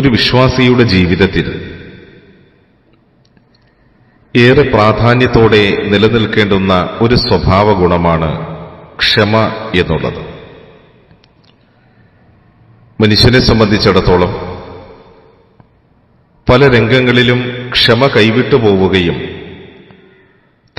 ഒരു വിശ്വാസിയുടെ ജീവിതത്തിൽ ഏറെ പ്രാധാന്യത്തോടെ നിലനിൽക്കേണ്ടുന്ന ഒരു സ്വഭാവ ഗുണമാണ് ക്ഷമ എന്നുള്ളത്. മനുഷ്യനെ സംബന്ധിച്ചിടത്തോളം പല രംഗങ്ങളിലും ക്ഷമ കൈവിട്ടു പോവുകയും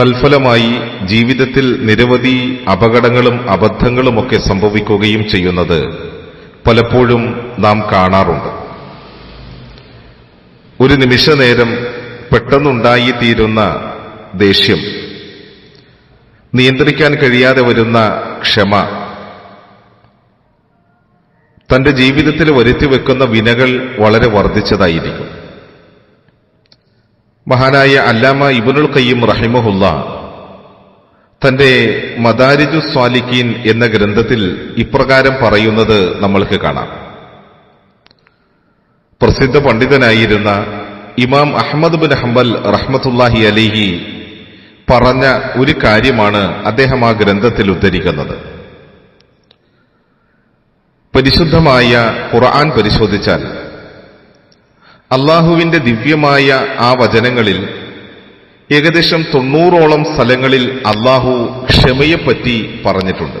തൽഫലമായി ജീവിതത്തിൽ നിരവധി അപകടങ്ങളും അബദ്ധങ്ങളുമൊക്കെ സംഭവിക്കുകയും ചെയ്യുന്നത് പലപ്പോഴും നാം കാണാറുണ്ട്. ഒരു നിമിഷനേരം പെട്ടെന്നുണ്ടായിത്തീരുന്ന ദേഷ്യം. നിയന്ത്രിക്കാൻ കഴിയാതെ വരുന്ന ക്ഷമ. തന്റെ ജീവിതത്തിൽ വരുത്തി വെക്കുന്ന വിനകൾ വളരെ വർദ്ധിച്ചതായിരിക്കും. മഹാനായ അല്ലാമ ഇബുനുൽ കയ്യം റഹിമഹുല്ല തന്റെ മദാരിജു സ്വാലിക്കീൻ എന്ന ഗ്രന്ഥത്തിൽ ഇപ്രകാരം പറയുന്നത് നമ്മൾക്ക് കാണാം. പ്രസിദ്ധ പണ്ഡിതനായിരുന്ന ഇമാം അഹമ്മദ് ബിൻ ഹംബൽ റഹ്മത്തുല്ലാഹി അലിഹി പറഞ്ഞ ഒരു കാര്യമാണ് അദ്ദേഹം ആ ഗ്രന്ഥത്തിൽ ഉദ്ധരിക്കുന്നത്. പരിശുദ്ധമായ ഖുർആൻ പരിശോധിച്ചാൽ അള്ളാഹുവിന്റെ ദിവ്യമായ ആ വചനങ്ങളിൽ ഏകദേശം തൊണ്ണൂറോളം സ്ഥലങ്ങളിൽ അള്ളാഹു ക്ഷമയെപ്പറ്റി പറഞ്ഞിട്ടുണ്ട്.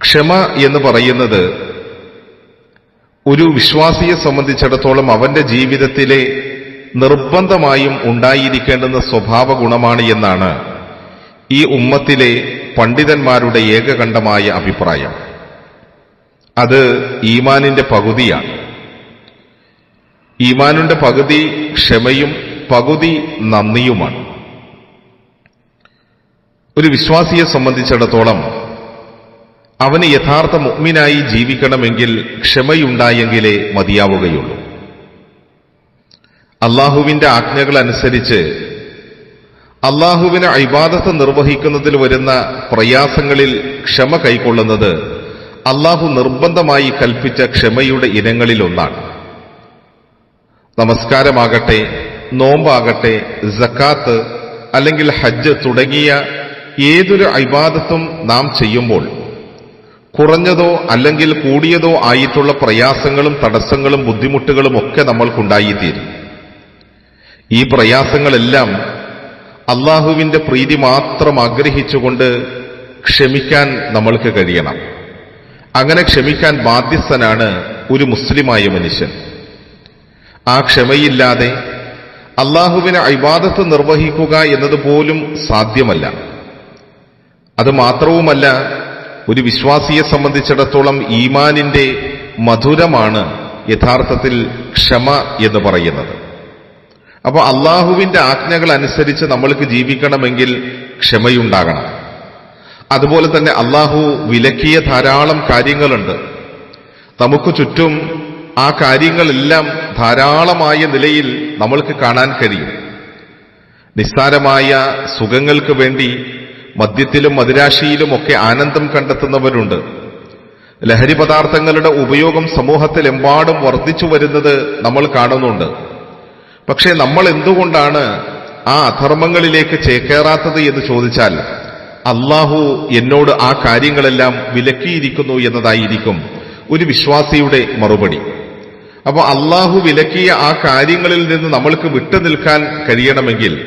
ക്ഷമ എന്ന് പറയുന്നത് ഒരു വിശ്വാസിയെ സംബന്ധിച്ചിടത്തോളം അവന്റെ ജീവിതത്തിലെ നിർബന്ധമായും ഉണ്ടായിരിക്കേണ്ടുന്ന സ്വഭാവ ഗുണമാണ് എന്നാണ് ഈ ഉമ്മത്തിലെ പണ്ഡിതന്മാരുടെ ഏകകണ്ഠമായ അഭിപ്രായം. അത് ഈമാനിന്റെ പകുതിയാണ്. ഈമാനിന്റെ പകുതി ക്ഷമയും പകുതി നന്ദിയുമാണ്. ഒരു വിശ്വാസിയെ സംബന്ധിച്ചിടത്തോളം അവന് യഥാർത്ഥ മുഗ്മിനായി ജീവിക്കണമെങ്കിൽ ക്ഷമയുണ്ടായെങ്കിലേ മതിയാവുകയുള്ളൂ. അള്ളാഹുവിന്റെ ആജ്ഞകൾ അനുസരിച്ച് അള്ളാഹുവിന് അൈബാദത്ത് നിർവഹിക്കുന്നതിൽ വരുന്ന പ്രയാസങ്ങളിൽ ക്ഷമ കൈക്കൊള്ളുന്നത് അള്ളാഹു നിർബന്ധമായി കൽപ്പിച്ച ക്ഷമയുടെ ഇനങ്ങളിലൊന്നാണ്. നമസ്കാരമാകട്ടെ നോമ്പാകട്ടെ ജക്കാത്ത് അല്ലെങ്കിൽ ഹജ്ജ് തുടങ്ങിയ ഏതൊരു അൈബാദത്തും നാം ചെയ്യുമ്പോൾ കുറഞ്ഞതോ അല്ലെങ്കിൽ കൂടിയതോ ആയിട്ടുള്ള പ്രയാസങ്ങളും തടസ്സങ്ങളും ബുദ്ധിമുട്ടുകളും ഒക്കെ നമ്മൾക്കുണ്ടായിത്തീരും. ഈ പ്രയാസങ്ങളെല്ലാം അള്ളാഹുവിന്റെ പ്രീതി മാത്രം ആഗ്രഹിച്ചുകൊണ്ട് ക്ഷമിക്കാൻ നമ്മൾക്ക് കഴിയണം. അങ്ങനെ ക്ഷമിക്കാൻ ബാധ്യസ്ഥനാണ് ഒരു മുസ്ലിമായ മനുഷ്യൻ. ആ ക്ഷമയില്ലാതെ അള്ളാഹുവിനെ അവിവാദത്ത് നിർവഹിക്കുക എന്നതുപോലും സാധ്യമല്ല. അത് മാത്രവുമല്ല ഒരു വിശ്വാസിയെ സംബന്ധിച്ചിടത്തോളം ഈമാനിന്റെ മധുരമാണ് യഥാർത്ഥത്തിൽ ക്ഷമ എന്ന് പറയുന്നത്. അപ്പോൾ അള്ളാഹുവിന്റെ ആജ്ഞകൾ അനുസരിച്ച് നമ്മൾക്ക് ജീവിക്കണമെങ്കിൽ ക്ഷമയുണ്ടാകണം. അതുപോലെ തന്നെ അള്ളാഹു വിലക്കിയ ധാരാളം കാര്യങ്ങളുണ്ട്. നമുക്ക് ചുറ്റും ആ കാര്യങ്ങളെല്ലാം ധാരാളമായ നിലയിൽ നമ്മൾക്ക് കാണാൻ കഴിയും. നിസ്സാരമായ സുഖങ്ങൾക്ക് വേണ്ടി മദ്യത്തിലും മദിരാശിയിലുമൊക്കെ ആനന്ദം കണ്ടെത്തുന്നവരുണ്ട്. ലഹരി പദാർത്ഥങ്ങളുടെ ഉപയോഗം സമൂഹത്തിലെമ്പാടും വർദ്ധിച്ചു വരുന്നത് നമ്മൾ കാണുന്നുണ്ട്. പക്ഷേ നമ്മൾ എന്തുകൊണ്ടാണ് ആ അധർമ്മങ്ങളിലേക്ക് ചേക്കേറാത്തത് എന്ന് ചോദിച്ചാൽ അള്ളാഹു എന്നോട് ആ കാര്യങ്ങളെല്ലാം വിലക്കിയിരിക്കുന്നു എന്നതായിരിക്കും ഒരു വിശ്വാസിയുടെ മറുപടി. അപ്പോൾ അള്ളാഹു വിലക്കിയ ആ കാര്യങ്ങളിൽ നിന്ന് നമ്മൾക്ക് വിട്ടു നിൽക്കാൻ കഴിയണമെങ്കിൽ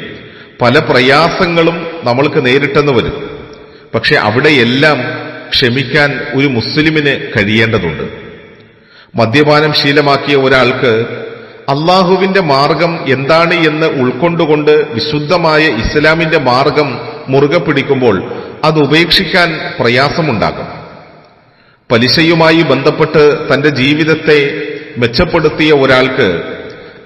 പല പ്രയാസങ്ങളും നമ്മൾക്ക് നേരിട്ടെന്ന് വരും. പക്ഷെ അവിടെയെല്ലാം ക്ഷമിക്കാൻ ഒരു മുസ്ലിമിന് കഴിയേണ്ടതുണ്ട്. മദ്യപാനം ശീലമാക്കിയ ഒരാൾക്ക് അള്ളാഹുവിന്റെ മാർഗം എന്താണ് എന്ന് ഉൾക്കൊണ്ടുകൊണ്ട് വിശുദ്ധമായ ഇസ്ലാമിന്റെ മാർഗം മുറുകെ പിടിക്കുമ്പോൾ അത് ഉപേക്ഷിക്കാൻ പ്രയാസമുണ്ടാകും. പലിശയുമായി ബന്ധപ്പെട്ട് തന്റെ ജീവിതത്തെ മെച്ചപ്പെടുത്തിയ ഒരാൾക്ക്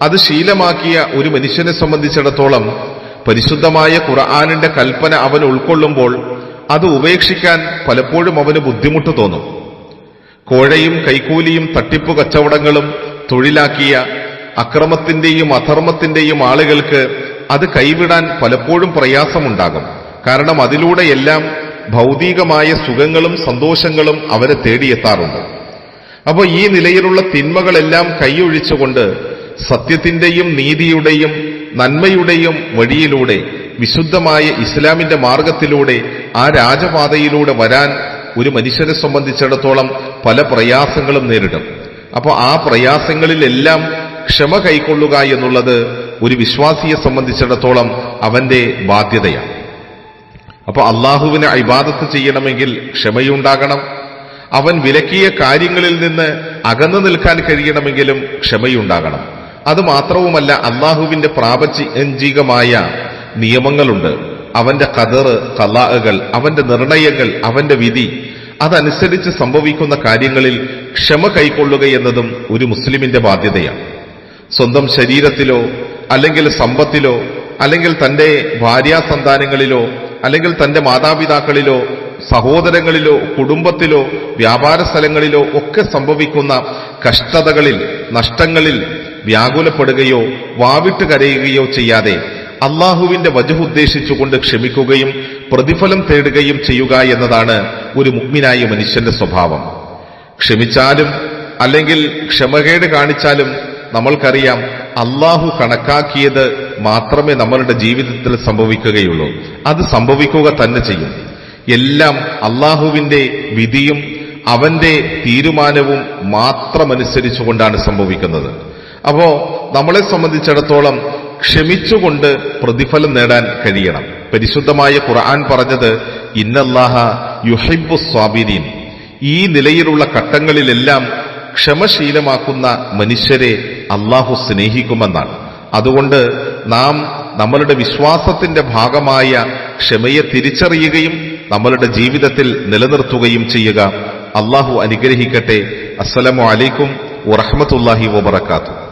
അത് ശീലമാക്കിയ ഒരു മനുഷ്യനെ സംബന്ധിച്ചിടത്തോളം പരിശുദ്ധമായ ഖുർആാനിന്റെ കൽപ്പന അവൻ ഉൾക്കൊള്ളുമ്പോൾ അത് ഉപേക്ഷിക്കാൻ പലപ്പോഴും അവന് ബുദ്ധിമുട്ട് തോന്നും. കോഴയും കൈക്കൂലിയും തട്ടിപ്പു കച്ചവടങ്ങളും തൊഴിലാക്കിയ അക്രമത്തിന്റെയും അധർമ്മത്തിന്റെയും ആളുകൾക്ക് അത് കൈവിടാൻ പലപ്പോഴും പ്രയാസമുണ്ടാകും. കാരണം അതിലൂടെയെല്ലാം ഭൗതികമായ സുഖങ്ങളും സന്തോഷങ്ങളും അവരെ തേടിയെത്താറുണ്ട്. അപ്പോൾ ഈ നിലയിലുള്ള തിന്മകളെല്ലാം കൈയൊഴിച്ചുകൊണ്ട് സത്യത്തിന്റെയും നീതിയുടെയും നന്മയുടെയും വഴിയിലൂടെ വിശുദ്ധമായ ഇസ്ലാമിന്റെ മാർഗത്തിലൂടെ ആ രാജപാതയിലൂടെ വരാൻ ഒരു മനുഷ്യനെ സംബന്ധിച്ചിടത്തോളം പല പ്രയാസങ്ങളും നേരിടും. അപ്പോൾ ആ പ്രയാസങ്ങളിലെല്ലാം ക്ഷമ കൈക്കൊള്ളുക എന്നുള്ളത് ഒരു വിശ്വാസിയെ സംബന്ധിച്ചിടത്തോളം അവന്റെ ബാധ്യതയാണ്. അപ്പോൾ അള്ളാഹുവിനെ ഇബാദത്ത് ചെയ്യണമെങ്കിൽ ക്ഷമയുണ്ടാകണം. അവൻ വിലക്കിയ കാര്യങ്ങളിൽ നിന്ന് അകന്നു നിൽക്കാൻ കഴിയണമെങ്കിലും ക്ഷമയുണ്ടാകണം. അത് മാത്രവുമല്ല അള്ളാഹുവിന്റെ പ്രാപഞ്ചികമായ നിയമങ്ങളുണ്ട്. അവന്റെ കതറ് കലാഹകൾ അവന്റെ നിർണയങ്ങൾ അവന്റെ വിധി അതനുസരിച്ച് സംഭവിക്കുന്ന കാര്യങ്ങളിൽ ക്ഷമ കൈക്കൊള്ളുക എന്നതും ഒരു മുസ്ലിമിന്റെ ബാധ്യതയാണ്. സ്വന്തം ശരീരത്തിലോ അല്ലെങ്കിൽ സമ്പത്തിലോ അല്ലെങ്കിൽ തന്റെ ഭാര്യാസന്താനങ്ങളിലോ അല്ലെങ്കിൽ തന്റെ മാതാപിതാക്കളിലോ സഹോദരങ്ങളിലോ കുടുംബത്തിലോ വ്യാപാര സ്ഥലങ്ങളിലോ ഒക്കെ സംഭവിക്കുന്ന കഷ്ടതകളിൽ നഷ്ടങ്ങളിൽ വ്യാകുലപ്പെടുകയോ വാവിട്ട് കരയുകയോ ചെയ്യാതെ അള്ളാഹുവിന്റെ വജുദ്ദേശിച്ചുകൊണ്ട് ക്ഷമിക്കുകയും പ്രതിഫലം തേടുകയും ചെയ്യുക എന്നതാണ് ഒരു മുഗ്മിനായ മനുഷ്യന്റെ സ്വഭാവം. ക്ഷമിച്ചാലും അല്ലെങ്കിൽ ക്ഷമകേട് കാണിച്ചാലും നമ്മൾക്കറിയാം അള്ളാഹു കണക്കാക്കിയത് മാത്രമേ നമ്മളുടെ ജീവിതത്തിൽ സംഭവിക്കുകയുള്ളൂ. അത് സംഭവിക്കുക തന്നെ ചെയ്യും. എല്ലാം അള്ളാഹുവിന്റെ വിധിയും അവന്റെ തീരുമാനവും മാത്രമനുസരിച്ചുകൊണ്ടാണ് സംഭവിക്കുന്നത്. അപ്പോ നമ്മളെ സംബന്ധിച്ചിടത്തോളം ക്ഷമിച്ചുകൊണ്ട് പ്രതിഫലം നേടാൻ കഴിയണം. പരിശുദ്ധമായ ഖുർആൻ പറഞ്ഞത് ഇന്നല്ലാഹ യുഹൈബു സ്വാബിരീൻ ഈ നിലയിലുള്ള ഘട്ടങ്ങളിലെല്ലാം ക്ഷമശീലമാക്കുന്ന മനുഷ്യരെ അള്ളാഹു സ്നേഹിക്കുമെന്നാണ്. അതുകൊണ്ട് നാം നമ്മളുടെ വിശ്വാസത്തിന്റെ ഭാഗമായ ക്ഷമയെ തിരിച്ചറിയുകയും നമ്മളുടെ ജീവിതത്തിൽ നിലനിർത്തുകയും ചെയ്യുക. അള്ളാഹു അനുഗ്രഹിക്കട്ടെ. അസ്സലാമു അലൈക്കും വറഹമത്തല്ലാഹി വബർക്കാത്തു